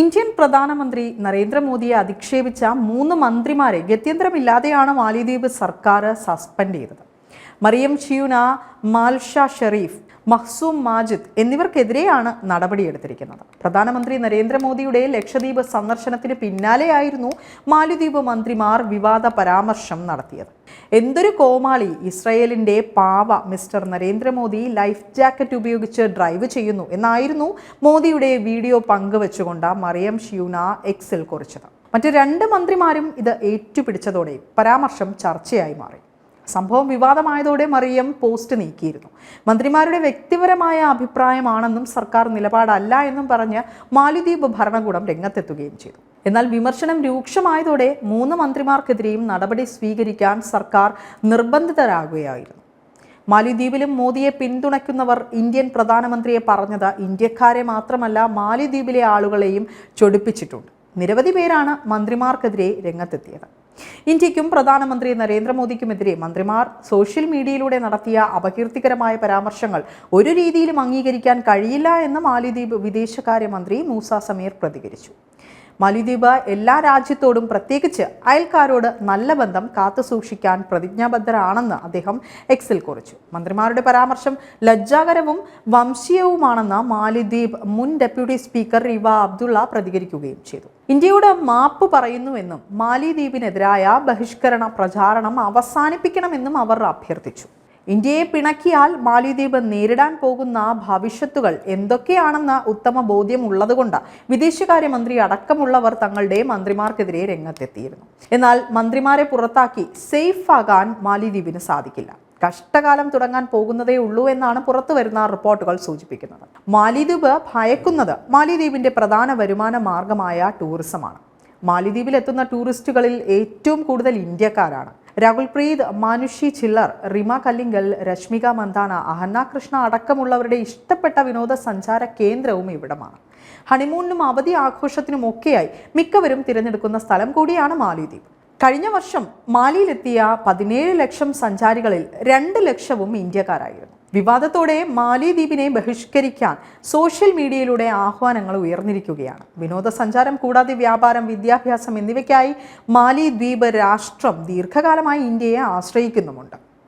Indian പ്രധാനമന്ത്രി നരേന്ദ്രമോദിയെ അധിക്ഷേപിച്ച മൂന്ന് മന്ത്രിമാരെ ഗത്യന്തരമില്ലാതെയാണ് മാലിദ്വീപ് സർക്കാർ സസ്പെൻഡ് ചെയ്തത്. മറിയം ഷിയുന മാൽഷ ഷെറീഫ് മഹ്സൂം മാജിദ് എന്നിവർക്കെതിരെയാണ് നടപടിയെടുത്തിരിക്കുന്നത്. പ്രധാനമന്ത്രി നരേന്ദ്രമോദിയുടെ ലക്ഷദ്വീപ് സന്ദർശനത്തിന് പിന്നാലെയായിരുന്നു മാലിദ്വീപ് മന്ത്രിമാർ വിവാദ പരാമർശം നടത്തിയത്. എന്തൊരു കോമാളി ഇസ്രയേലിന്റെ പാവ മിസ്റ്റർ നരേന്ദ്രമോദി ലൈഫ് ജാക്കറ്റ് ഉപയോഗിച്ച് ഡ്രൈവ് ചെയ്യുന്നു എന്നായിരുന്നു മോദിയുടെ വീഡിയോ പങ്കുവെച്ചുകൊണ്ട് മറിയം ഷിയുന എക്സിൽ കുറിച്ചത്. മറ്റ് രണ്ട് മന്ത്രിമാരും ഇത് ഏറ്റുപിടിച്ചതോടെ പരാമർശം ചർച്ചയായി മാറി. സംഭവം വിവാദമായതോടെ മറിയം പോസ്റ്റ് നീക്കിയിരുന്നു. മന്ത്രിമാരുടെ വ്യക്തിപരമായ അഭിപ്രായമാണെന്നും സർക്കാർ നിലപാടല്ല എന്നും പറഞ്ഞ് മാലിദ്വീപ് ഭരണകൂടം രംഗത്തെത്തുകയും ചെയ്തു. എന്നാൽ വിമർശനം രൂക്ഷമായതോടെ മൂന്ന് മന്ത്രിമാർക്കെതിരെയും നടപടി സ്വീകരിക്കാൻ സർക്കാർ നിർബന്ധിതരാകുകയായിരുന്നു. മാലിദ്വീപിലും മോദിയെ പിന്തുണയ്ക്കുന്നവർ ഇന്ത്യൻ പ്രധാനമന്ത്രിയെ പറഞ്ഞത് ഇന്ത്യക്കാരെ മാത്രമല്ല മാലിദ്വീപിലെ ആളുകളെയും ചൊടിപ്പിച്ചിട്ടുണ്ട്. നിരവധി പേരാണ് മന്ത്രിമാർക്കെതിരെ രംഗത്തെത്തിയത്. ഇന്ത്യക്കും പ്രധാനമന്ത്രി നരേന്ദ്രമോദിക്കുമെതിരെ മന്ത്രിമാർ സോഷ്യൽ മീഡിയയിലൂടെ നടത്തിയ അപകീർത്തികരമായ പരാമർശങ്ങൾ ഒരു രീതിയിലും അംഗീകരിക്കാൻ കഴിയില്ല എന്ന് മാലിദ്വീപ് വിദേശകാര്യമന്ത്രി മൂസ സമീർ പ്രതികരിച്ചു. മാലിദ്വീപ് എല്ലാ രാജ്യത്തോടും പ്രത്യേകിച്ച് അയൽക്കാരോട് നല്ല ബന്ധം കാത്തുസൂക്ഷിക്കാൻ പ്രതിജ്ഞാബദ്ധരാണെന്ന് അദ്ദേഹം എക്സിൽ കുറിച്ചു. മന്ത്രിമാരുടെ പരാമർശം ലജ്ജാകരവും വംശീയവുമാണെന്ന് മാലിദ്വീപ് മുൻ ഡെപ്യൂട്ടി സ്പീക്കർ റിവ അബ്ദുള്ള പ്രതികരിക്കുകയും ചെയ്തു. ഇന്ത്യയുടെ മാപ്പ് പറയുന്നുവെന്നും മാലിദ്വീപിനെതിരായ ബഹിഷ്കരണ പ്രചാരണം അവസാനിപ്പിക്കണമെന്നും അവർ അഭ്യർത്ഥിച്ചു. ഇന്ത്യയെ പിണക്കിയാൽ മാലിദ്വീപ് നേരിടാൻ പോകുന്ന ഭവിഷ്യത്തുകൾ എന്തൊക്കെയാണെന്ന ഉത്തമ ബോധ്യം ഉള്ളതുകൊണ്ട് വിദേശകാര്യമന്ത്രി അടക്കമുള്ളവർ തങ്ങളുടെ മന്ത്രിമാർക്കെതിരെ രംഗത്തെത്തിയിരുന്നു. എന്നാൽ മന്ത്രിമാരെ പുറത്താക്കി സേഫ് ആകാൻ മാലിദ്വീപിന് സാധിക്കില്ല. കഷ്ടകാലം തുടങ്ങാൻ പോകുന്നതേ ഉള്ളൂ എന്നാണ് പുറത്തു വരുന്ന റിപ്പോർട്ടുകൾ സൂചിപ്പിക്കുന്നത്. മാലിദ്വീപ് ഭയക്കുന്നത് മാലിദ്വീപിന്റെ പ്രധാന വരുമാന മാർഗമായ ടൂറിസമാണ്. മാലിദ്വീപിൽ എത്തുന്ന ടൂറിസ്റ്റുകളിൽ ഏറ്റവും കൂടുതൽ ഇന്ത്യക്കാരാണ്. രാഹുൽ പ്രീത് മാനുഷി ചില്ലർ റിമ കല്ലിങ്കൽ രശ്മിക മന്ദാന അഹന്ന കൃഷ്ണ അടക്കമുള്ളവരുടെ ഇഷ്ടപ്പെട്ട വിനോദസഞ്ചാര കേന്ദ്രവും ഇവിടമാണ്. ഹണിമൂണിനും അവധി ആഘോഷത്തിനും ഒക്കെയായി മിക്കവരും തിരഞ്ഞെടുക്കുന്ന സ്ഥലം കൂടിയാണ് മാലിദ്വീപ്. കഴിഞ്ഞ വർഷം മാലിയിലെത്തിയ പതിനേഴ് ലക്ഷം സഞ്ചാരികളിൽ രണ്ട് ലക്ഷവും ഇന്ത്യക്കാരായിരുന്നു. വിവാദത്തോടെ മാലിദ്വീപിനെ ബഹിഷ്കരിക്കാൻ സോഷ്യൽ മീഡിയയിലൂടെ ആഹ്വാനങ്ങൾ ഉയർന്നിരിക്കുകയാണ്. വിനോദസഞ്ചാരം കൂടാതെ വ്യാപാരം വിദ്യാഭ്യാസം എന്നിവയ്ക്കായി മാലിദ്വീപ് രാഷ്ട്രം ദീർഘകാലമായി ഇന്ത്യയെ ആശ്രയിക്കുന്നുമുണ്ട്.